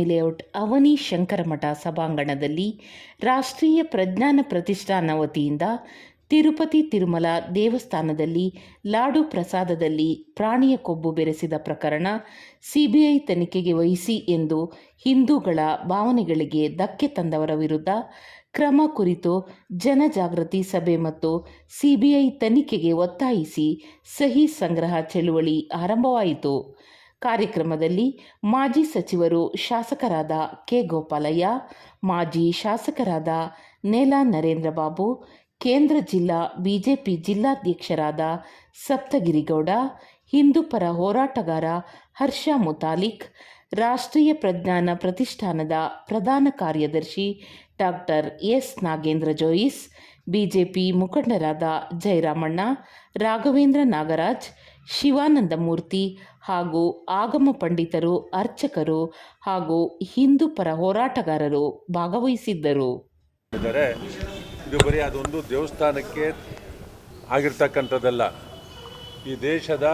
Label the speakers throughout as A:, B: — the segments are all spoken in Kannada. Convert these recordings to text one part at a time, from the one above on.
A: ಮಹಾಲಕ್ಷ್ಮಿ ಲೇಔಟ್ ಅವನಿ ಶಂಕರಮಠ ಸಭಾಂಗಣದಲ್ಲಿ ರಾಷ್ಟ್ರೀಯ ಪ್ರಜ್ಞಾನ ಪ್ರತಿಷ್ಠಾನ ವತಿಯಿಂದ ತಿರುಪತಿ ತಿರುಮಲ ದೇವಸ್ಥಾನದಲ್ಲಿ ಲಾಡು ಪ್ರಸಾದದಲ್ಲಿ ಪ್ರಾಣಿಯ ಕೊಬ್ಬು ಬೆರೆಸಿದ ಪ್ರಕರಣ ಸಿಬಿಐ ತನಿಖೆಗೆ ವಹಿಸಿ ಎಂದು ಹಿಂದೂಗಳ ಭಾವನೆಗಳಿಗೆ ಧಕ್ಕೆ ತಂದವರ ವಿರುದ್ಧ ಕ್ರಮ ಕುರಿತು ಜನಜಾಗೃತಿ ಸಭೆ ಮತ್ತು ಸಿಬಿಐ ತನಿಖೆಗೆ ಒತ್ತಾಯಿಸಿ ಸಹಿ ಸಂಗ್ರಹ ಚಳುವಳಿ ಆರಂಭವಾಯಿತು. ಕಾರ್ಯಕ್ರಮದಲ್ಲಿ ಮಾಜಿ ಸಚಿವರು ಶಾಸಕರಾದ ಕೆ ಗೋಪಾಲಯ್ಯ, ಮಾಜಿ ಶಾಸಕರಾದ ನೇಲಾ ನರೇಂದ್ರ ಬಾಬು ಕೇಂದ್ರ ಜಿಲ್ಲಾ ಬಿಜೆಪಿ ಜಿಲ್ಲಾಧ್ಯಕ್ಷರಾದ ಸಪ್ತಗಿರಿಗೌಡ, ಹಿಂದೂ ಪರ ಹೋರಾಟಗಾರ ಹರ್ಷ ಮುತಾಲಿಕ್, ರಾಷ್ಟ್ರೀಯ ಪ್ರಜ್ಞಾನ ಪ್ರತಿಷ್ಠಾನದ ಪ್ರಧಾನ ಕಾರ್ಯದರ್ಶಿ doctor S Nagendra Jois, BJP ಮುಖಂಡರಾದ ಜಯರಾಮಣ್ಣ, ರಾಘವೇಂದ್ರ ನಾಗರಾಜ್, ಶಿವಾನಂದ ಮೂರ್ತಿ ಹಾಗೂ ಆಗಮ ಪಂಡಿತರು, ಅರ್ಚಕರು ಹಾಗೂ ಹಿಂದೂ ಪರ ಹೋರಾಟಗಾರರು ಭಾಗವಹಿಸಿದ್ದರು.
B: ಇದು ಬರೀ ಅದೊಂದು ದೇವಸ್ಥಾನಕ್ಕೆ ಆಗಿರ್ತಕ್ಕಂಥದ್ದಲ್ಲ. ಈ ದೇಶದ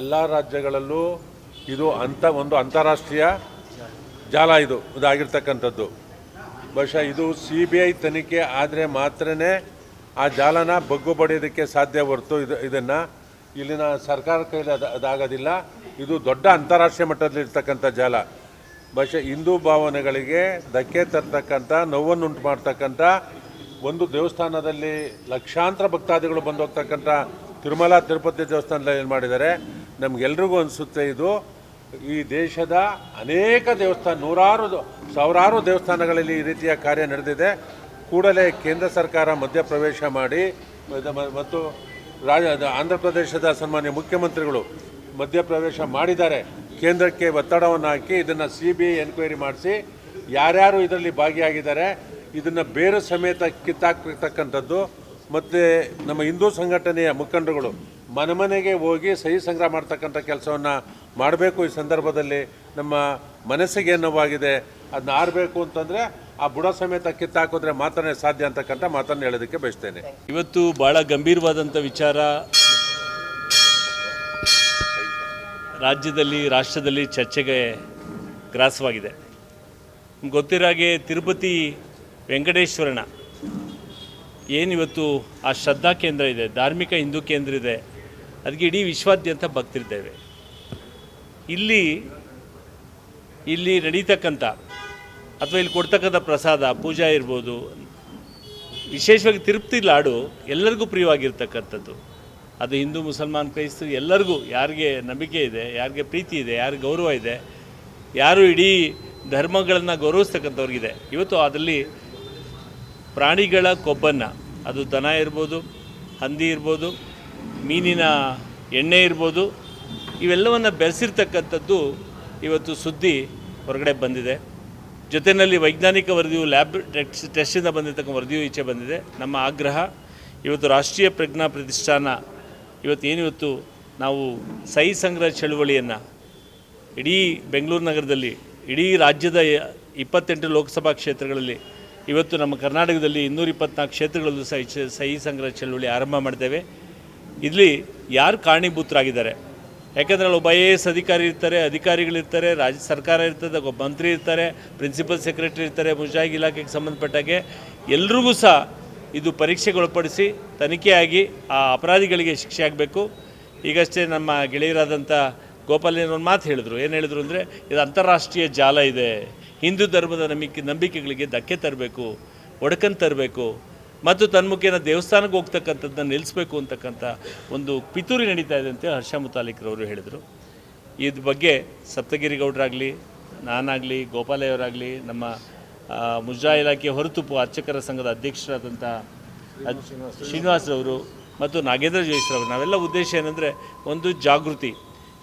B: ಎಲ್ಲ ರಾಜ್ಯಗಳಲ್ಲೂ ಇದು ಅಂತ ಒಂದು ಅಂತಾರಾಷ್ಟ್ರೀಯ ಜಾಲ ಇದು, ಇದಾಗಿರ್ತಕ್ಕಂಥದ್ದು. ಬಹುಶಃ ಇದು ಸಿ ಬಿ ಐ ತನಿಖೆ ಆದರೆ ಮಾತ್ರನೇ ಆ ಜಾಲನ ಬಗ್ಗು ಪಡೆಯೋದಕ್ಕೆ ಸಾಧ್ಯ ಹೊರತು ಇದು, ಇದನ್ನು ಇಲ್ಲಿನ ಸರ್ಕಾರ ಕೈಲಿ ಅದು ಅದಾಗೋದಿಲ್ಲ. ಇದು ದೊಡ್ಡ ಅಂತಾರಾಷ್ಟ್ರೀಯ ಮಟ್ಟದಲ್ಲಿರ್ತಕ್ಕಂಥ ಜಾಲ. ಬಹುಶಃ ಹಿಂದೂ ಭಾವನೆಗಳಿಗೆ ಧಕ್ಕೆ ತರ್ತಕ್ಕಂಥ, ನೋವನ್ನುಂಟು ಮಾಡ್ತಕ್ಕಂಥ, ಒಂದು ದೇವಸ್ಥಾನದಲ್ಲಿ ಲಕ್ಷಾಂತರ ಭಕ್ತಾದಿಗಳು ಬಂದು ಹೋಗ್ತಕ್ಕಂಥ ತಿರುಮಲ ತಿರುಪತಿ ದೇವಸ್ಥಾನದಲ್ಲಿ ಏನು ಮಾಡಿದ್ದಾರೆ? ನಮಗೆಲ್ರಿಗೂ ಅನಿಸುತ್ತೆ ಇದು. ಈ ದೇಶದ ಅನೇಕ ದೇವಸ್ಥಾನ, ನೂರಾರು ಸಾವಿರಾರು ದೇವಸ್ಥಾನಗಳಲ್ಲಿ ಈ ರೀತಿಯ ಕಾರ್ಯ ನಡೆದಿದೆ. ಕೂಡಲೇ ಕೇಂದ್ರ ಸರ್ಕಾರ ಮಧ್ಯಪ್ರವೇಶ ಮಾಡಿ ಮತ್ತು ರಾಜ ಆಂಧ್ರ ಪ್ರದೇಶದ ಸನ್ಮಾನ್ಯ ಮುಖ್ಯಮಂತ್ರಿಗಳು ಮಧ್ಯಪ್ರವೇಶ ಮಾಡಿದ್ದಾರೆ. ಕೇಂದ್ರಕ್ಕೆ ಒತ್ತಡವನ್ನು ಹಾಕಿ ಇದನ್ನು ಸಿ ಬಿ ಐ ಎನ್ಕ್ವೈರಿ ಮಾಡಿಸಿ ಯಾರ್ಯಾರು ಇದರಲ್ಲಿ ಭಾಗಿಯಾಗಿದ್ದಾರೆ, ಇದನ್ನು ಬೇರೆ ಸಮೇತ ಕಿತ್ತಾಕ್ತಕ್ಕಂಥದ್ದು ಮತ್ತು ನಮ್ಮ ಹಿಂದೂ ಸಂಘಟನೆಯ ಮುಖಂಡರುಗಳು ಮನೆ ಮನೆಗೆ ಹೋಗಿ ಸಹಿ ಸಂಗ್ರಹ ಮಾಡ್ತಕ್ಕಂಥ ಕೆಲಸವನ್ನು ಮಾಡಬೇಕು ಈ ಸಂದರ್ಭದಲ್ಲಿ ನಮ್ಮ ಮನಸ್ಸಿಗೆ ನೋವಾಗಿದೆ ಅದನ್ನ ಆರಬೇಕು ಅಂತಂದರೆ ಆ ಬುಡ ಸಮೇತ ಕಿತ್ತಾಕೋದ್ರೆ ಮಾತನೇ ಸಾಧ್ಯ ಅಂತಕ್ಕಂಥ ಮಾತನ್ನು ಹೇಳೋದಕ್ಕೆ ಬಯಸ್ತೇನೆ.
C: ಇವತ್ತು ಭಾಳ ಗಂಭೀರವಾದಂಥ ವಿಚಾರ. ರಾಜ್ಯದಲ್ಲಿ, ರಾಷ್ಟ್ರದಲ್ಲಿ ಚರ್ಚೆಗೆ ಗ್ರಾಸವಾಗಿದೆ. ಗೊತ್ತಿರಾಗೆ ತಿರುಪತಿ ವೆಂಕಟೇಶ್ವರನ ಏನಿವತ್ತು ಆ ಶ್ರದ್ಧಾ ಕೇಂದ್ರ ಇದೆ, ಧಾರ್ಮಿಕ ಹಿಂದೂ ಕೇಂದ್ರ ಇದೆ ಅದಕ್ಕೆ ಇಡೀ ವಿಶ್ವಾದ್ಯಂತ ಭಕ್ತರಿದ್ದೇವೆ. ಇಲ್ಲಿ ಇಲ್ಲಿ ನಡೀತಕ್ಕಂಥ ಅಥವಾ ಇಲ್ಲಿ ಕೊಡ್ತಕ್ಕಂಥ ಪ್ರಸಾದ, ಪೂಜಾ ಇರ್ಬೋದು, ವಿಶೇಷವಾಗಿ ತಿರುಪ್ತಿ ಲಾಡು ಎಲ್ಲರಿಗೂ ಪ್ರಿಯವಾಗಿರ್ತಕ್ಕಂಥದ್ದು. ಅದು ಹಿಂದೂ, ಮುಸಲ್ಮಾನ್ ಕ್ರೈಸ್ತರು ಎಲ್ಲರಿಗೂ ಯಾರಿಗೆ ನಂಬಿಕೆ ಇದೆ, ಯಾರಿಗೆ ಪ್ರೀತಿ ಇದೆ, ಯಾರಿಗೆ ಗೌರವ ಇದೆ, ಯಾರು ಇಡೀ ಧರ್ಮಗಳನ್ನು ಗೌರವಿಸ್ತಕ್ಕಂಥವ್ರಿಗಿದೆ. ಇವತ್ತು ಅದರಲ್ಲಿ ಪ್ರಾಣಿಗಳ ಕೊಬ್ಬನ್ನು, ಅದು ದನ ಇರ್ಬೋದು, ಹಂದಿ ಇರ್ಬೋದು, ಮೀನಿನ ಎಣ್ಣೆ ಇರ್ಬೋದು, ಇವೆಲ್ಲವನ್ನು ಬೆರೆಸಿರ್ತಕ್ಕಂಥದ್ದು ಇವತ್ತು ಸುದ್ದಿ ಹೊರಗಡೆ ಬಂದಿದೆ. ಜೊತೆಯಲ್ಲಿ ವೈಜ್ಞಾನಿಕ ವರದಿಯು ಲ್ಯಾಬ್ ಟೆಸ್ಟಿಂದ ಬಂದಿರತಕ್ಕ ವರದಿಯು ಈಚೆ ಬಂದಿದೆ. ನಮ್ಮ ಆಗ್ರಹ, ಇವತ್ತು ರಾಷ್ಟ್ರೀಯ ಪ್ರಜ್ಞಾ ಪ್ರತಿಷ್ಠಾನ, ಇವತ್ತು ಏನಿವತ್ತು ನಾವು ಸಹಿ ಸಂಗ್ರಹ ಚಳುವಳಿಯನ್ನು ಇಡೀ ಬೆಂಗಳೂರು ನಗರದಲ್ಲಿ, ಇಡೀ ರಾಜ್ಯದ ಇಪ್ಪತ್ತೆಂಟು ಲೋಕಸಭಾ ಕ್ಷೇತ್ರಗಳಲ್ಲಿ, ಇವತ್ತು ನಮ್ಮ ಕರ್ನಾಟಕದಲ್ಲಿ ಇನ್ನೂರ ಇಪ್ಪತ್ನಾಲ್ಕು ಕ್ಷೇತ್ರಗಳಲ್ಲೂ ಸಹಿ ಸಹಿ ಸಂಗ್ರಹ ಚಳುವಳಿ ಆರಂಭ ಮಾಡಿದ್ದೇವೆ ಇಲ್ಲಿ ಯಾರು ಕಾರಣೀಭೂತರಾಗಿದ್ದಾರೆ? ಯಾಕೆಂದರೆ ಒಬ್ಬ ಐ ಎ ಎಸ್ ಅಧಿಕಾರಿ ಇರ್ತಾರೆ ಅಧಿಕಾರಿಗಳಿರ್ತಾರೆ ರಾಜ್ಯ ಸರ್ಕಾರ ಇರ್ತದೆ, ಒಬ್ಬ ಮಂತ್ರಿ ಇರ್ತಾರೆ ಪ್ರಿನ್ಸಿಪಲ್ ಸೆಕ್ರೆಟರಿ ಇರ್ತಾರೆ ಮುಜಾಯಿ ಇಲಾಖೆಗೆ ಸಂಬಂಧಪಟ್ಟಾಗೆ ಎಲ್ರಿಗೂ ಸಹ ಇದು ಪರೀಕ್ಷೆಗೊಳಪಡಿಸಿ ತನಿಖೆಯಾಗಿ ಆ ಅಪರಾಧಿಗಳಿಗೆ ಶಿಕ್ಷೆ ಆಗಬೇಕು. ಈಗಷ್ಟೇ ನಮ್ಮ ಗೆಳೆಯರಾದಂಥ ಗೋಪಾಲಯ್ಯನ ಒಂದು ಮಾತು ಹೇಳಿದ್ರು. ಏನು ಹೇಳಿದ್ರು ಅಂದರೆ, ಇದು ಅಂತಾರಾಷ್ಟ್ರೀಯ ಜಾಲ ಇದೆ. ಹಿಂದೂ ಧರ್ಮದ ನಂಬಿಕೆ ನಂಬಿಕೆಗಳಿಗೆ ಧಕ್ಕೆ ತರಬೇಕು, ಒಡಕನ್ ತರಬೇಕು. ಮತ್ತು ತನ್ಮುಖೇನ ದೇವಸ್ಥಾನಕ್ಕೆ ಹೋಗ್ತಕ್ಕಂಥದ್ದನ್ನ ನಿಲ್ಲಿಸಬೇಕು ಅಂತಕ್ಕಂಥ ಒಂದು ಪಿತೂರಿ ನಡೀತಾ ಇದೆ ಅಂತ ಹರ್ಷ ಮುತಾಲಿಕ್ರವರು ಹೇಳಿದರು. ಇದ್ರ ಬಗ್ಗೆ ಸಪ್ತಗಿರಿ ಗೌಡರಾಗಲಿ ನಾನಾಗಲಿ, ಗೋಪಾಲಯ್ಯವರಾಗಲಿ, ನಮ್ಮ ಮುಜಾ ಇಲಾಖೆ ಹೊರತುಪು ಅರ್ಚಕರ ಸಂಘದ ಅಧ್ಯಕ್ಷರಾದಂಥ ಶ್ರೀನಿವಾಸರವರು ಮತ್ತು ನಾಗೇಂದ್ರ ಜೋಯಿಸ್ರವರು, ನಾವೆಲ್ಲ ಉದ್ದೇಶ ಏನಂದರೆ ಒಂದು ಜಾಗೃತಿ.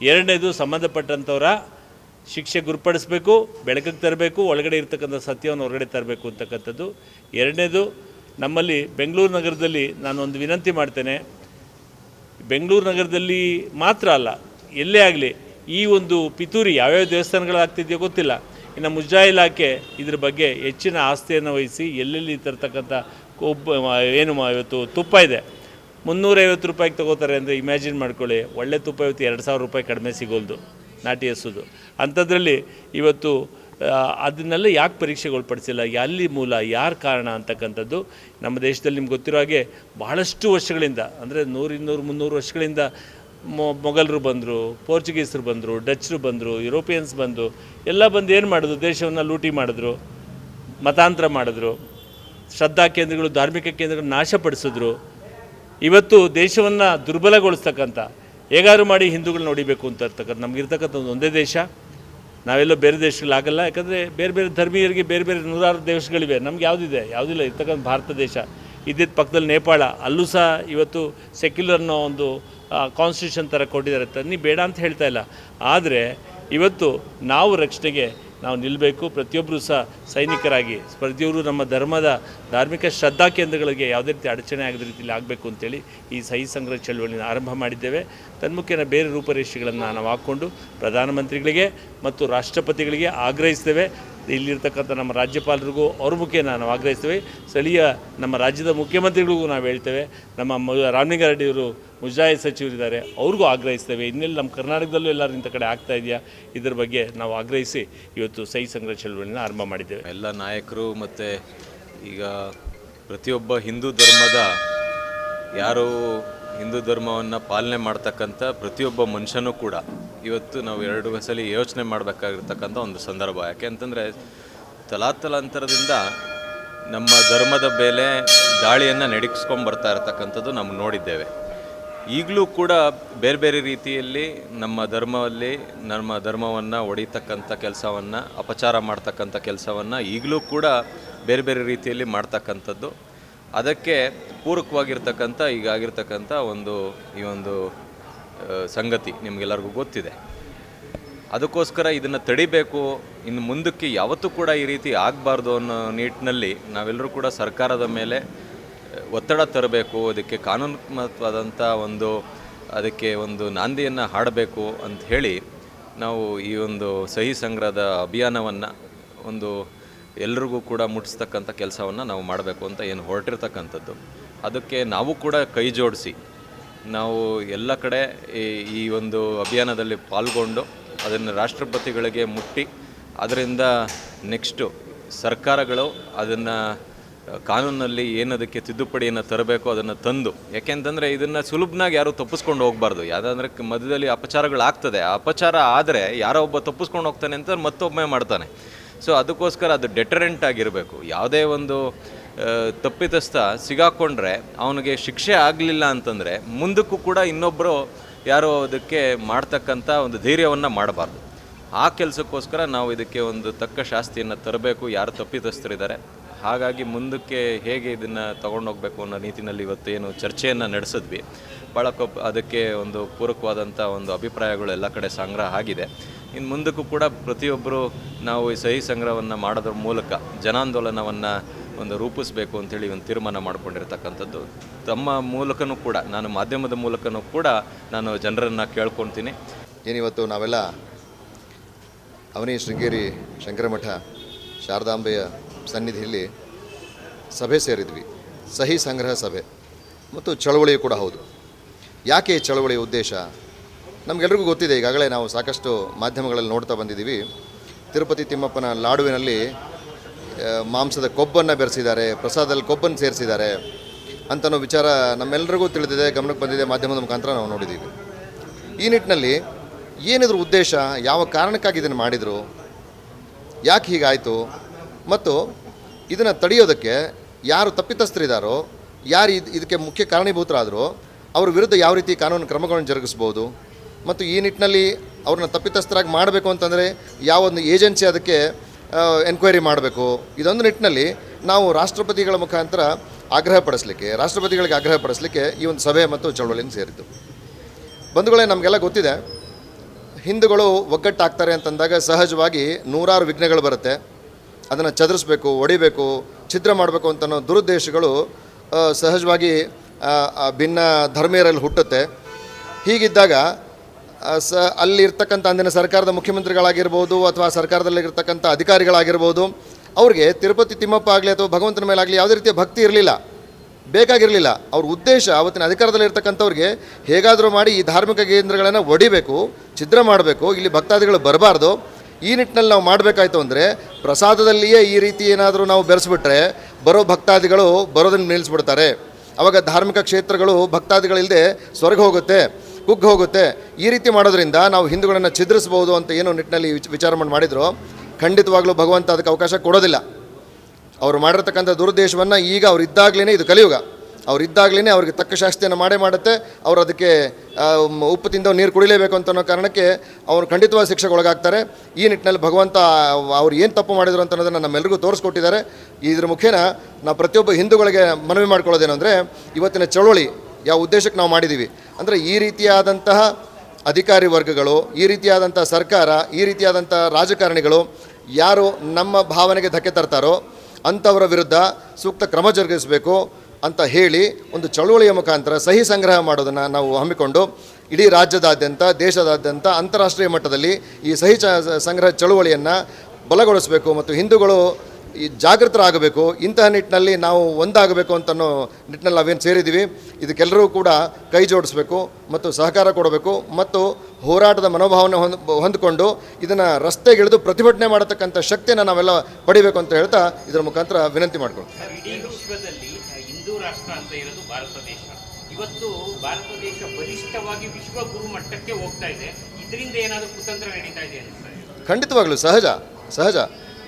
C: ಎರಡನೇದು ಸಂಬಂಧಪಟ್ಟಂಥವರ ಶಿಕ್ಷೆ ಗುರುಪಡಿಸಬೇಕು, ಬೆಳಕಿಗೆ ತರಬೇಕು, ಒಳಗಡೆ ಇರ್ತಕ್ಕಂಥ ಸತ್ಯವನ್ನು ಹೊರಗಡೆ ತರಬೇಕು ಅಂತಕ್ಕಂಥದ್ದು. ಎರಡನೇದು ನಮ್ಮಲ್ಲಿ ಬೆಂಗಳೂರು ನಗರದಲ್ಲಿ ನಾನೊಂದು ವಿನಂತಿ ಮಾಡ್ತೇನೆ. ಬೆಂಗಳೂರು ನಗರದಲ್ಲಿ ಮಾತ್ರ ಅಲ್ಲ, ಎಲ್ಲೇ ಆಗಲಿ, ಈ ಒಂದು ಪಿತೂರಿ ಯಾವ್ಯಾವ ದೇವಸ್ಥಾನಗಳಾಗ್ತಿದೆಯೋ ಗೊತ್ತಿಲ್ಲ. ಇನ್ನು ಮುಜಾ ಇಲಾಖೆ ಇದ್ರ ಬಗ್ಗೆ ಹೆಚ್ಚಿನ ಆಸ್ತಿಯನ್ನು ವಹಿಸಿ ಎಲ್ಲೆಲ್ಲಿ ತರ್ತಕ್ಕಂಥ ಕೊಬ್ಬು ಏನು ಇವತ್ತು ತುಪ್ಪ ಇದೆ. ಮುನ್ನೂರೈವತ್ತು ರೂಪಾಯಿಗೆ ತೊಗೋತಾರೆ ಅಂದರೆ ಇಮ್ಯಾಜಿನ್ ಮಾಡ್ಕೊಳ್ಳಿ, ಒಳ್ಳೆ ತುಪ್ಪ ಇವತ್ತು ಎರಡು ಸಾವಿರ ರೂಪಾಯಿ ಕಡಿಮೆ ಸಿಗೋಲ್ದು, ನಾಟಿ ಹಸುದು ಅಂಥದ್ರಲ್ಲಿ ಇವತ್ತು ಅದನ್ನೆಲ್ಲ ಯಾಕೆ ಪರೀಕ್ಷೆಗೊಳಪಡಿಸಿಲ್ಲ? ಎಲ್ಲಿ ಮೂಲ ಯಾರು ಕಾರಣ ಅಂತಕ್ಕಂಥದ್ದು ನಮ್ಮ ದೇಶದಲ್ಲಿ ನಿಮ್ಗೆ ಗೊತ್ತಿರೋ ಹಾಗೆ ಬಹಳಷ್ಟು ವರ್ಷಗಳಿಂದ, ಅಂದರೆ ನೂರು ಇನ್ನೂರು ಮುನ್ನೂರು ವರ್ಷಗಳಿಂದ ಮೊಘಲರು ಬಂದರು, ಪೋರ್ಚುಗೀಸರು ಬಂದರು, ಡಚ್ರು ಬಂದರು, ಯುರೋಪಿಯನ್ಸ್ ಬಂದರು, ಎಲ್ಲ ಬಂದು ಏನು ಮಾಡಿದ್ರು? ದೇಶವನ್ನು ಲೂಟಿ ಮಾಡಿದ್ರು, ಮತಾಂತರ ಮಾಡಿದ್ರು, ಶ್ರದ್ಧಾ ಕೇಂದ್ರಗಳು, ಧಾರ್ಮಿಕ ಕೇಂದ್ರಗಳು ನಾಶಪಡಿಸಿದ್ರು. ಇವತ್ತು ದೇಶವನ್ನು ದುರ್ಬಲಗೊಳಿಸ್ತಕ್ಕಂಥ, ಹೇಗಾದ್ರು ಮಾಡಿ ಹಿಂದೂಗಳನ್ನ ಹೊಡಿಬೇಕು ಅಂತ ಇರ್ತಕ್ಕಂಥ ನಮಗಿರ್ತಕ್ಕಂಥ ಒಂದೇ ದೇಶ. ನಾವೆಲ್ಲೋ ಬೇರೆ ದೇಶಗಳಾಗಲ್ಲ ಯಾಕಂದರೆ ಬೇರೆ ಬೇರೆ ಧರ್ಮೀಯರಿಗೆ ಬೇರೆ ಬೇರೆ ನೂರಾರು ದೇಶಗಳಿವೆ. ನಮ್ಗೆ ಯಾವುದಿದೆ? ಯಾವುದಿಲ್ಲ, ಇರ್ತಕ್ಕಂಥ ಭಾರತ ದೇಶ. ಇದ್ದಿದ್ದ ಪಕ್ಕದಲ್ಲಿ ನೇಪಾಳ. ಅಲ್ಲೂ ಸಹ ಇವತ್ತು ಸೆಕ್ಯುಲರ್ ಅನ್ನೋ ಒಂದು ಕಾನ್ಸ್ಟಿಟ್ಯೂಷನ್ ಥರ ಕೊಟ್ಟಿದ್ದಾರೆ. ತನ್ನಿ ಬೇಡ ಅಂತ ಹೇಳ್ತಾ ಇಲ್ಲ. ಆದರೆ ಇವತ್ತು ನಾವು ರಕ್ಷಣೆಗೆ ನಾವು ನಿಲ್ಲಬೇಕು ಪ್ರತಿಯೊಬ್ಬರು ಸಹ ಸೈನಿಕರಾಗಿ. ಪ್ರತಿಯೊಬ್ಬರು ನಮ್ಮ ಧರ್ಮದ ಧಾರ್ಮಿಕ ಶ್ರದ್ಧಾ ಕೇಂದ್ರಗಳಿಗೆ ಯಾವುದೇ ರೀತಿ ಅಡಚಣೆ ಆಗದ ರೀತಿಯಲ್ಲಿ ಆಗಬೇಕು ಅಂತೇಳಿ ಈ ಸಹಿ ಸಂಗ್ರಹ ಚಳುವಳಿಯನ್ನು ಆರಂಭ ಮಾಡಿದ್ದೇವೆ. ತನ್ಮುಖೇನ ಬೇರೆ ರೂಪರೇಷೆಗಳನ್ನು ನಾವು ಹಾಕ್ಕೊಂಡು ಪ್ರಧಾನಮಂತ್ರಿಗಳಿಗೆ ಮತ್ತು ರಾಷ್ಟ್ರಪತಿಗಳಿಗೆ ಆಗ್ರಹಿಸ್ತೇವೆ. ಇಲ್ಲಿರ್ತಕ್ಕಂಥ ನಮ್ಮ ರಾಜ್ಯಪಾಲರಿಗೂ ಅವ್ರ ಮುಖ್ಯ ನಾವು ಆಗ್ರಹಿಸ್ತೇವೆ. ಸ್ಥಳೀಯ ನಮ್ಮ ರಾಜ್ಯದ ಮುಖ್ಯಮಂತ್ರಿಗಳಿಗೂ ನಾವು ಹೇಳ್ತೇವೆ. ನಮ್ಮ ಮ ಅವರು ಮುಜಾಯಿ ಸಚಿವರಿದ್ದಾರೆ, ಅವ್ರಿಗೂ ಆಗ್ರಹಿಸ್ತೇವೆ. ಇನ್ನೆಲ್ಲಿ ನಮ್ಮ ಕರ್ನಾಟಕದಲ್ಲೂ ಎಲ್ಲರೂ ಇಂಥ ಕಡೆ ಆಗ್ತಾ ಇದೆಯಾ? ಇದ್ರ ಬಗ್ಗೆ ನಾವು ಆಗ್ರಹಿಸಿ ಇವತ್ತು ಸಹಿ ಸಂಗ್ರಹ ಚಳವಳಿನ ಆರಂಭ ಮಾಡಿದ್ದೇವೆ.
D: ಎಲ್ಲ ನಾಯಕರು ಮತ್ತು ಈಗ ಪ್ರತಿಯೊಬ್ಬ ಹಿಂದೂ ಧರ್ಮದ ಯಾರು ಹಿಂದೂ ಧರ್ಮವನ್ನು ಪಾಲನೆ ಮಾಡ್ತಕ್ಕಂಥ ಪ್ರತಿಯೊಬ್ಬ ಮನುಷ್ಯನೂ ಕೂಡ ಇವತ್ತು ನಾವು ಎರಡು ಸಲ ಯೋಚನೆ ಮಾಡಬೇಕಾಗಿರ್ತಕ್ಕಂಥ ಒಂದು ಸಂದರ್ಭ. ಯಾಕೆ ಅಂತಂದರೆ ತಲಾತಲಾಂತರದಿಂದ ನಮ್ಮ ಧರ್ಮದ ಮೇಲೆ ದಾಳಿಯನ್ನು ನಡೆಸ್ಕೊಂಡು ಬರ್ತಾ ಇರತಕ್ಕಂಥದ್ದು ನಾವು ನೋಡಿದ್ದೇವೆ. ಈಗಲೂ ಕೂಡ ಬೇರೆ ಬೇರೆ ರೀತಿಯಲ್ಲಿ ನಮ್ಮ ಧರ್ಮದಲ್ಲಿ ನಮ್ಮ ಧರ್ಮವನ್ನು ಒಡಿತಕ್ಕಂಥ ಕೆಲಸವನ್ನು, ಅಪಚಾರ ಮಾಡ್ತಕ್ಕಂಥ ಕೆಲಸವನ್ನು ಈಗಲೂ ಕೂಡ ಬೇರೆ ಬೇರೆ ರೀತಿಯಲ್ಲಿ ಮಾಡ್ತಕ್ಕಂಥದ್ದು. ಅದಕ್ಕೆ ಪೂರಕವಾಗಿರ್ತಕ್ಕಂಥ ಈಗ ಆಗಿರ್ತಕ್ಕಂಥ ಒಂದು ಈ ಒಂದು ಸಂಗತಿ ನಿಮಗೆಲ್ಲರಿಗೂ ಗೊತ್ತಿದೆ. ಅದಕ್ಕೋಸ್ಕರ ಇದನ್ನು ತಡಿಬೇಕು, ಇನ್ನು ಮುಂದಕ್ಕೆ ಯಾವತ್ತೂ ಕೂಡ ಈ ರೀತಿ ಆಗಬಾರ್ದು ಅನ್ನೋ ನಿಟ್ಟಿನಲ್ಲಿ ನಾವೆಲ್ಲರೂ ಕೂಡ ಸರ್ಕಾರದ ಮೇಲೆ ಒತ್ತಡ ತರಬೇಕು, ಅದಕ್ಕೆ ಕಾನೂನಾತ್ಮಕವಾದಂಥ ಒಂದು, ಅದಕ್ಕೆ ಒಂದು ನಾಂದಿಯನ್ನು ಹಾಡಬೇಕು ಅಂತ ಹೇಳಿ ನಾವು ಈ ಒಂದು ಸಹಿ ಸಂಗ್ರಹದ ಅಭಿಯಾನವನ್ನು ಒಂದು ಎಲ್ರಿಗೂ ಕೂಡ ಮುಟ್ಟಿಸ್ತಕ್ಕಂಥ ಕೆಲಸವನ್ನು ನಾವು ಮಾಡಬೇಕು ಅಂತ ಏನು ಹೊರಟಿರ್ತಕ್ಕಂಥದ್ದು. ಅದಕ್ಕೆ ನಾವು ಕೂಡ ಕೈ ಜೋಡಿಸಿ ನಾವು ಎಲ್ಲ ಕಡೆ ಈ ಒಂದು ಅಭಿಯಾನದಲ್ಲಿ ಪಾಲ್ಗೊಂಡು ಅದನ್ನು ರಾಷ್ಟ್ರಪತಿಗಳಿಗೆ ಮುಟ್ಟಿ, ಅದರಿಂದ ನೆಕ್ಸ್ಟು ಸರ್ಕಾರಗಳು ಅದನ್ನು ಕಾನೂನಲ್ಲಿ ಏನದಕ್ಕೆ ತಿದ್ದುಪಡಿಯನ್ನು ತರಬೇಕು ಅದನ್ನು ತಂದು, ಯಾಕೆಂತಂದರೆ ಇದನ್ನು ಸುಲಭನಾಗಿ ಯಾರೂ ತಪ್ಪಿಸ್ಕೊಂಡು ಹೋಗಬಾರ್ದು. ಯಾವುದಂದ್ರೆ ಮಧ್ಯದಲ್ಲಿ ಅಪಚಾರಗಳಾಗ್ತದೆ ಆ ಅಪಚಾರ ಆದರೆ ಯಾರೋ ಒಬ್ಬ ತಪ್ಪಿಸ್ಕೊಂಡು ಹೋಗ್ತಾನೆ ಅಂತ ಮತ್ತೊಮ್ಮೆ ಮಾಡ್ತಾನೆ. ಸೊ ಅದಕ್ಕೋಸ್ಕರ ಅದು ಡೆಟರೆಂಟ್ ಆಗಿರಬೇಕು. ಯಾವುದೇ ಒಂದು ತಪ್ಪಿತಸ್ಥ ಸಿಗಾಕೊಂಡ್ರೆ ಅವನಿಗೆ ಶಿಕ್ಷೆ ಆಗಲಿಲ್ಲ ಅಂತಂದರೆ ಮುಂದಕ್ಕೂ ಕೂಡ ಇನ್ನೊಬ್ಬರು ಯಾರೋ ಅದಕ್ಕೆ ಮಾಡ್ತಕ್ಕಂಥ ಒಂದು ಧೈರ್ಯವನ್ನು ಮಾಡಬಾರ್ದು. ಆ ಕೆಲಸಕ್ಕೋಸ್ಕರ ನಾವು ಇದಕ್ಕೆ ಒಂದು ತಕ್ಕ ಶಾಸ್ತಿಯನ್ನು ತರಬೇಕು, ಯಾರು ತಪ್ಪಿತಸ್ಥರಿದ್ದಾರೆ. ಹಾಗಾಗಿ ಮುಂದಕ್ಕೆ ಹೇಗೆ ಇದನ್ನು ತಗೊಂಡೋಗ್ಬೇಕು ಅನ್ನೋ ನೀತಿನಲ್ಲಿ ಇವತ್ತು ಏನು ಚರ್ಚೆಯನ್ನು ನಡೆಸಿದ್ವಿ. ಭಾಳ ಕೊಪ್, ಅದಕ್ಕೆ ಒಂದು ಪೂರಕವಾದಂಥ ಒಂದು ಅಭಿಪ್ರಾಯಗಳು ಎಲ್ಲ ಕಡೆ ಸಂಗ್ರಹ ಆಗಿದೆ. ಇನ್ನು ಮುಂದಕ್ಕೂ ಕೂಡ ಪ್ರತಿಯೊಬ್ಬರು ನಾವು ಈ ಸಹಿ ಸಂಗ್ರಹವನ್ನು ಮಾಡೋದ್ರ ಮೂಲಕ ಜನಾಂದೋಲನವನ್ನು ಒಂದು ರೂಪಿಸಬೇಕು ಅಂತೇಳಿ ಒಂದು ತೀರ್ಮಾನ ಮಾಡಿಕೊಂಡಿರ್ತಕ್ಕಂಥದ್ದು. ತಮ್ಮ ಮೂಲಕನೂ ಕೂಡ, ನಾನು ಮಾಧ್ಯಮದ ಮೂಲಕನೂ ಕೂಡ ನಾನು ಜನರನ್ನು ಕೇಳ್ಕೊತೀನಿ.
E: ಏನಿವತ್ತು ನಾವೆಲ್ಲ ಅವನಿ ಶೃಂಗೇರಿ ಶಂಕರಮಠ ಶಾರದಾಂಬೆಯ ಸನ್ನಿಧಿಯಲ್ಲಿ ಸಭೆ ಸೇರಿದ್ವಿ. ಸಹಿ ಸಂಗ್ರಹ ಸಭೆ ಮತ್ತು ಚಳವಳಿಯು ಕೂಡ ಹೌದು. ಯಾಕೆ ಚಳವಳಿಯ ಉದ್ದೇಶ? ನಮಗೆಲ್ರಿಗೂ ಗೊತ್ತಿದೆ, ಈಗಾಗಲೇ ನಾವು ಸಾಕಷ್ಟು ಮಾಧ್ಯಮಗಳಲ್ಲಿ ನೋಡ್ತಾ ಬಂದಿದ್ದೀವಿ. ತಿರುಪತಿ ತಿಮ್ಮಪ್ಪನ ಲಾಡುವಿನಲ್ಲಿ ಮಾಂಸದ ಕೊಬ್ಬನ್ನು ಬೆರೆಸಿದ್ದಾರೆ, ಪ್ರಸಾದದಲ್ಲಿ ಕೊಬ್ಬನ್ನು ಸೇರಿಸಿದ್ದಾರೆ ಅಂತನೋ ವಿಚಾರ ನಮ್ಮೆಲ್ಲರಿಗೂ ತಿಳಿದಿದೆ, ಗಮನಕ್ಕೆ ಬಂದಿದೆ, ಮಾಧ್ಯಮದ ಮುಖಾಂತರ ನಾವು ನೋಡಿದ್ದೀವಿ. ಈ ನಿಟ್ಟಿನಲ್ಲಿ ಏನಿದ್ರ ಉದ್ದೇಶ, ಯಾವ ಕಾರಣಕ್ಕಾಗಿ ಇದನ್ನು ಮಾಡಿದರು, ಯಾಕೆ ಹೀಗಾಯಿತು, ಮತ್ತು ಇದನ್ನು ತಡೆಯೋದಕ್ಕೆ ಯಾರು ತಪ್ಪಿತಸ್ಥರಿದ್ದಾರೋ ಯಾರು ಇದು, ಇದಕ್ಕೆ ಮುಖ್ಯ ಕಾರಣೀಭೂತರಾದರೂ, ಅವ್ರ ವಿರುದ್ಧ ಯಾವ ರೀತಿ ಕಾನೂನು ಕ್ರಮಗಳನ್ನು ಜರುಗಿಸ್ಬೋದು, ಮತ್ತು ಈ ನಿಟ್ಟಿನಲ್ಲಿ ಅವ್ರನ್ನ ತಪ್ಪಿತಸ್ಥರಾಗಿ ಮಾಡಬೇಕು ಅಂತಂದರೆ ಯಾವ ಒಂದು ಏಜೆನ್ಸಿ ಅದಕ್ಕೆ ಎನ್ಕ್ವೈರಿ ಮಾಡಬೇಕು. ಇದೊಂದು ನಿಟ್ಟಿನಲ್ಲಿ ನಾವು ರಾಷ್ಟ್ರಪತಿಗಳ ಮುಖಾಂತರ ಆಗ್ರಹ ಪಡಿಸಲಿಕ್ಕೆ, ರಾಷ್ಟ್ರಪತಿಗಳಿಗೆ ಆಗ್ರಹ ಪಡಿಸಲಿಕ್ಕೆ ಈ ಒಂದು ಸಭೆ ಮತ್ತು ಚಳವಳಿಯನ್ನು ಸೇರಿದ್ದು. ಬಂಧುಗಳೇ, ನಮಗೆಲ್ಲ ಗೊತ್ತಿದೆ, ಹಿಂದೂಗಳು ಒಗ್ಗಟ್ಟಾಗ್ತಾರೆ ಅಂತಂದಾಗ ಸಹಜವಾಗಿ ನೂರಾರು ವಿಘ್ನಗಳು ಬರುತ್ತೆ. ಅದನ್ನು ಚದುರಿಸ್ಬೇಕು, ಒಡಿಬೇಕು, ಛಿದ್ರ ಮಾಡಬೇಕು ಅಂತ ದುರುದ್ದೇಶಗಳು ಸಹಜವಾಗಿ ಭಿನ್ನ ಧರ್ಮೀಯರಲ್ಲಿ ಹುಟ್ಟುತ್ತೆ. ಹೀಗಿದ್ದಾಗ ಸ, ಅಲ್ಲಿರ್ತಕ್ಕಂಥ ಅಂದಿನ ಸರ್ಕಾರದ ಮುಖ್ಯಮಂತ್ರಿಗಳಾಗಿರ್ಬೋದು ಅಥವಾ ಸರ್ಕಾರದಲ್ಲಿರ್ತಕ್ಕಂಥ ಅಧಿಕಾರಿಗಳಾಗಿರ್ಬೋದು, ಅವ್ರಿಗೆ ತಿರುಪತಿ ತಿಮ್ಮಪ್ಪ ಆಗಲಿ ಅಥವಾ ಭಗವಂತನ ಮೇಲಾಗಲಿ ಯಾವುದೇ ರೀತಿಯ ಭಕ್ತಿ ಇರಲಿಲ್ಲ, ಬೇಕಾಗಿರಲಿಲ್ಲ. ಅವ್ರ ಉದ್ದೇಶ ಅವತ್ತಿನ ಅಧಿಕಾರದಲ್ಲಿ ಇರ್ತಕ್ಕಂಥವ್ರಿಗೆ ಹೇಗಾದರೂ ಮಾಡಿ ಈ ಧಾರ್ಮಿಕ ಕೇಂದ್ರಗಳನ್ನು ಒಡಿಬೇಕು, ಛಿದ್ರ ಮಾಡಬೇಕು, ಇಲ್ಲಿ ಭಕ್ತಾದಿಗಳು ಬರಬಾರ್ದು. ಈ ನಿಟ್ಟಿನಲ್ಲಿ ನಾವು ಮಾಡಬೇಕಾಯ್ತು ಅಂದರೆ ಪ್ರಸಾದದಲ್ಲಿಯೇ ಈ ರೀತಿ ಏನಾದರೂ ನಾವು ಬೆರೆಸ್ಬಿಟ್ರೆ ಬರೋ ಭಕ್ತಾದಿಗಳು ಬರೋದನ್ನು ನಿಲ್ಲಿಸ್ಬಿಡ್ತಾರೆ. ಅವಾಗ ಧಾರ್ಮಿಕ ಕ್ಷೇತ್ರಗಳು ಭಕ್ತಾದಿಗಳಿಲ್ಲದೆ ಸ್ವರ್ಗ ಹೋಗುತ್ತೆ. ಕುಗ್ಗಿ ಹೋಗುತ್ತೆ. ಈ ರೀತಿ ಮಾಡೋದ್ರಿಂದ ನಾವು ಹಿಂದೂಗಳನ್ನು ಛಿದ್ರಿಸ್ಬೋದು ಅಂತ ಏನು ನಿಟ್ಟಿನಲ್ಲಿ ವಿಚ್- ವಿಚಾರ ಮಾಡಿ ಮಾಡಿದ್ರು. ಖಂಡಿತವಾಗ್ಲೂ ಭಗವಂತ ಅದಕ್ಕೆ ಅವಕಾಶ ಕೊಡೋದಿಲ್ಲ. ಅವರು ಮಾಡಿರ್ತಕ್ಕಂಥ ದುರುದ್ದೇಶವನ್ನು ಈಗ ಅವರಿದ್ದಾಗಲೇ ಇದು ಕಲಿಯುಗ. ಅವರಿದ್ದಾಗಲೇ ಅವ್ರಿಗೆ ತಕ್ಕ ಶಾಸ್ತಿಯನ್ನು ಮಾಡೇ ಮಾಡುತ್ತೆ. ಅವರು ಅದಕ್ಕೆ ಉಪ್ಪು ತಿಂದ ನೀರು ಕುಡಿಲೇಬೇಕು ಅಂತ ಅನ್ನೋ ಕಾರಣಕ್ಕೆ ಅವರು ಖಂಡಿತವಾಗಿ ಶಿಕ್ಷೆಗೆ ಒಳಗಾಗ್ತಾರೆ ಈ ನಿಟ್ಟಿನಲ್ಲಿ ಭಗವಂತ ಅವ್ರು ಏನು ತಪ್ಪು ಮಾಡಿದ್ರು ಅಂತ ಅನ್ನೋದನ್ನು ನಮ್ಮೆಲ್ಲರಿಗೂ ತೋರಿಸ್ಕೊಟ್ಟಿದ್ದಾರೆ. ಇದ್ರ ಮುಖೇನ ನಾವು ಪ್ರತಿಯೊಬ್ಬ ಹಿಂದೂಗಳಿಗೆ ಮನವಿ ಮಾಡ್ಕೊಳ್ಳೋದೇನು ಅಂದರೆ ಇವತ್ತಿನ ಚಳವಳಿ ಯಾವ ಉದ್ದೇಶಕ್ಕೆ ನಾವು ಮಾಡಿದ್ದೀವಿ? ಅಂದರೆ ಈ ರೀತಿಯಾದಂತಹ ಅಧಿಕಾರಿ ವರ್ಗಗಳು, ಈ ರೀತಿಯಾದಂಥ ಸರ್ಕಾರ, ಈ ರೀತಿಯಾದಂಥ ರಾಜಕಾರಣಿಗಳು ಯಾರು ನಮ್ಮ ಭಾವನೆಗೆ ಧಕ್ಕೆ ತರ್ತಾರೋ ಅಂಥವರ ವಿರುದ್ಧ ಸೂಕ್ತ ಕ್ರಮ ಜರುಗಿಸಬೇಕು ಅಂತ ಹೇಳಿ ಒಂದು ಚಳುವಳಿಯ ಮುಖಾಂತರ ಸಹಿ ಸಂಗ್ರಹ ಮಾಡೋದನ್ನು ನಾವು ಹಮ್ಮಿಕೊಂಡು ಇಡೀ ರಾಜ್ಯದಾದ್ಯಂತ, ದೇಶದಾದ್ಯಂತ, ಅಂತಾರಾಷ್ಟ್ರೀಯ ಮಟ್ಟದಲ್ಲಿ ಈ ಸಹಿ ಚ ಸಂಗ್ರಹ ಚಳುವಳಿಯನ್ನು ಬಲಗೊಳಿಸಬೇಕು ಮತ್ತು ಹಿಂದೂಗಳು ಈ ಜಾಗೃತರಾಗಬೇಕು ಇಂತಹ ನಿಟ್ಟಿನಲ್ಲಿ ನಾವು ಒಂದಾಗಬೇಕು ಅಂತನೋ ನಿಟ್ಟಿನಲ್ಲಿ ನಾವೇನು ಸೇರಿದ್ದೀವಿ. ಇದಕ್ಕೆಲ್ಲರೂ ಕೂಡ ಕೈ ಜೋಡಿಸ್ಬೇಕು ಮತ್ತು ಸಹಕಾರ ಕೊಡಬೇಕು ಮತ್ತು ಹೋರಾಟದ ಮನೋಭಾವನೆ ಹೊಂದ್ ಹೊಂದಿಕೊಂಡು ಇದನ್ನು ರಸ್ತೆಗಿಳಿದು ಪ್ರತಿಭಟನೆ ಮಾಡತಕ್ಕಂಥ ಶಕ್ತಿಯನ್ನು ನಾವೆಲ್ಲ ಪಡಿಬೇಕು ಅಂತ ಹೇಳ್ತಾ ಇದರ ಮುಖಾಂತರ ವಿನಂತಿ ಮಾಡ್ಕೊಳ್ತೀವಿ
F: ಹಿಂದೂ ರಾಷ್ಟ್ರ ಅಂತ ಇರೋದು ಭಾರತ ದೇಶ. ಇವತ್ತು ಭಾರತ ದೇಶ ಬಲಿಷ್ಠವಾಗಿ ವಿಶ್ವ ಗುರು ಮಟ್ಟಕ್ಕೆ ಹೋಗ್ತಾ ಇದೆ. ಇದರಿಂದ ಏನಾದರೂ ಕುತಂತ್ರ ನಡೀತಾ ಇದೆ ಅನಿಸ್ತಾ ಇದೆ
E: ಖಂಡಿತವಾಗ್ಲೂ ಸಹಜ ಸಹಜ.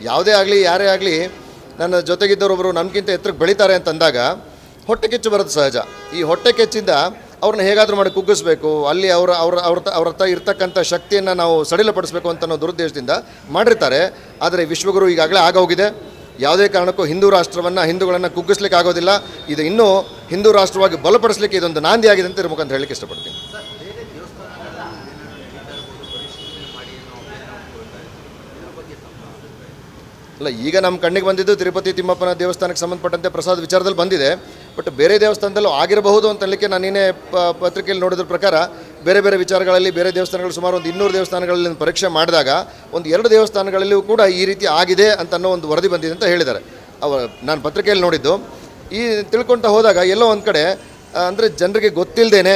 E: ಯಾವುದೇ ಆಗಲಿ, ಯಾರೇ ಆಗಲಿ, ನನ್ನ ಜೊತೆಗಿದ್ದವರೊಬ್ಬರು ನಮಗಿಂತ ಎತ್ತರಕ್ಕೆ ಬೆಳೀತಾರೆ ಅಂತಂದಾಗ ಹೊಟ್ಟೆ ಕೆಚ್ಚು ಬರೋದು ಸಹಜ. ಈ ಹೊಟ್ಟೆ ಕೆಚ್ಚಿಂದ ಅವ್ರನ್ನ ಹೇಗಾದರೂ ಮಾಡಿ ಕುಗ್ಗಿಸ್ಬೇಕು, ಅಲ್ಲಿ ಅವರ, ಅವ್ರ ಅವ್ರ ಅವ್ರ ಹತ್ರ ಇರ್ತಕ್ಕಂಥ ಶಕ್ತಿಯನ್ನು ನಾವು ಸಡಿಲಪಡಿಸಬೇಕು ಅಂತ ಅನ್ನೋ ದುರುದ್ದೇಶದಿಂದ ಮಾಡಿರ್ತಾರೆ. ಆದರೆ ವಿಶ್ವಗುರು ಈಗಾಗಲೇ ಆಗೋಗಿದೆ ಯಾವುದೇ ಕಾರಣಕ್ಕೂ ಹಿಂದೂ ರಾಷ್ಟ್ರವನ್ನು, ಹಿಂದೂಗಳನ್ನು ಕುಗ್ಗಿಸ್ಲಿಕ್ಕೆ ಆಗೋದಿಲ್ಲ. ಇದು ಇನ್ನೂ ಹಿಂದೂ ರಾಷ್ಟ್ರವಾಗಿ ಬಲಪಡಿಸಲಿಕ್ಕೆ ಇದೊಂದು ನಾಂದಿಯಾಗಿದೆ ಅಂತ ಇರ್ಬೇಕಂತ ಹೇಳಲಿಕ್ಕೆ ಇಷ್ಟಪಡ್ತೀನಿ. ಅಲ್ಲ, ಈಗ ನಮ್ಮ ಕಣ್ಣಿಗೆ ಬಂದಿದ್ದು ತಿರುಪತಿ ತಿಮ್ಮಪ್ಪನ ದೇವಸ್ಥಾನಕ್ಕೆ ಸಂಬಂಧಪಟ್ಟಂತೆ ಪ್ರಸಾದ ವಿಚಾರದಲ್ಲಿ ಬಂದಿದೆ. ಬಟ್ ಬೇರೆ ದೇವಸ್ಥಾನದಲ್ಲೂ ಆಗಿರಬಹುದು ಅಂತ ಹೇಳಲಿಕ್ಕೆ ನಾನು ನಿನ್ನೆ ಪತ್ರಿಕೆಯಲ್ಲಿ ನೋಡಿದ್ರ ಪ್ರಕಾರ ಬೇರೆ ಬೇರೆ ವಿಚಾರಗಳಲ್ಲಿ ಬೇರೆ ದೇವಸ್ಥಾನಗಳು ಸುಮಾರು ಒಂದು ಇನ್ನೂರು ದೇವಸ್ಥಾನಗಳಲ್ಲಿ ಪರೀಕ್ಷೆ ಮಾಡಿದಾಗ ಒಂದು ಎರಡು ದೇವಸ್ಥಾನಗಳಲ್ಲಿಯೂ ಕೂಡ ಈ ರೀತಿ ಆಗಿದೆ ಅಂತ ಅನ್ನೋ ಒಂದು ವರದಿ ಬಂದಿದೆ ಅಂತ ಹೇಳಿದ್ದಾರೆ. ಅವ, ನಾನು ಪತ್ರಿಕೆಯಲ್ಲಿ ನೋಡಿದ್ದು. ಈ ತಿಳ್ಕೊಳ್ತಾ ಹೋದಾಗ ಎಲ್ಲೋ ಒಂದು ಕಡೆ ಅಂದರೆ ಜನರಿಗೆ ಗೊತ್ತಿಲ್ಲದೇನೆ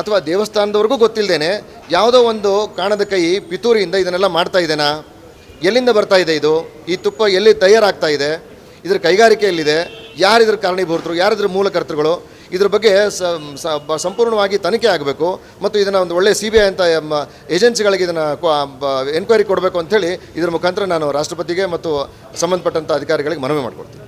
E: ಅಥವಾ ದೇವಸ್ಥಾನದವ್ರಿಗೂ ಗೊತ್ತಿಲ್ಲದೇನೆ ಯಾವುದೋ ಒಂದು ಕಾಣದ ಕೈ ಪಿತೂರಿಯಿಂದ ಇದನ್ನೆಲ್ಲ ಮಾಡ್ತಾ ಇದ್ದೇನಾ? ಎಲ್ಲಿಂದ ಬರ್ತಾ ಇದೆ ಇದು? ಈ ತುಪ್ಪ ಎಲ್ಲಿ ತಯಾರಾಗ್ತಾ ಇದೆ? ಇದ್ರ ಕೈಗಾರಿಕೆ ಎಲ್ಲಿದೆ? ಯಾರಿದ್ರ ಕಾರಣೀಭೂತರು? ಯಾರಿದ್ರ ಮೂಲಕರ್ತೃಗಳು ಇದ್ರ ಬಗ್ಗೆ ಸಂಪೂರ್ಣವಾಗಿ ತನಿಖೆ ಆಗಬೇಕು ಮತ್ತು ಇದನ್ನು ಒಂದು ಒಳ್ಳೆಯ ಸಿ ಬಿ ಐ ಅಂತ ಏಜೆನ್ಸಿಗಳಿಗೆ ಇದನ್ನು ಎನ್ಕ್ವೈರಿ ಕೊಡಬೇಕು ಅಂಥೇಳಿ ಇದ್ರ ಮುಖಾಂತರ ನಾನು ರಾಷ್ಟ್ರಪತಿಗೆ ಮತ್ತು ಸಂಬಂಧಪಟ್ಟಂಥ ಅಧಿಕಾರಿಗಳಿಗೆ ಮನವಿ ಮಾಡ್ಕೊಡ್ತೀನಿ.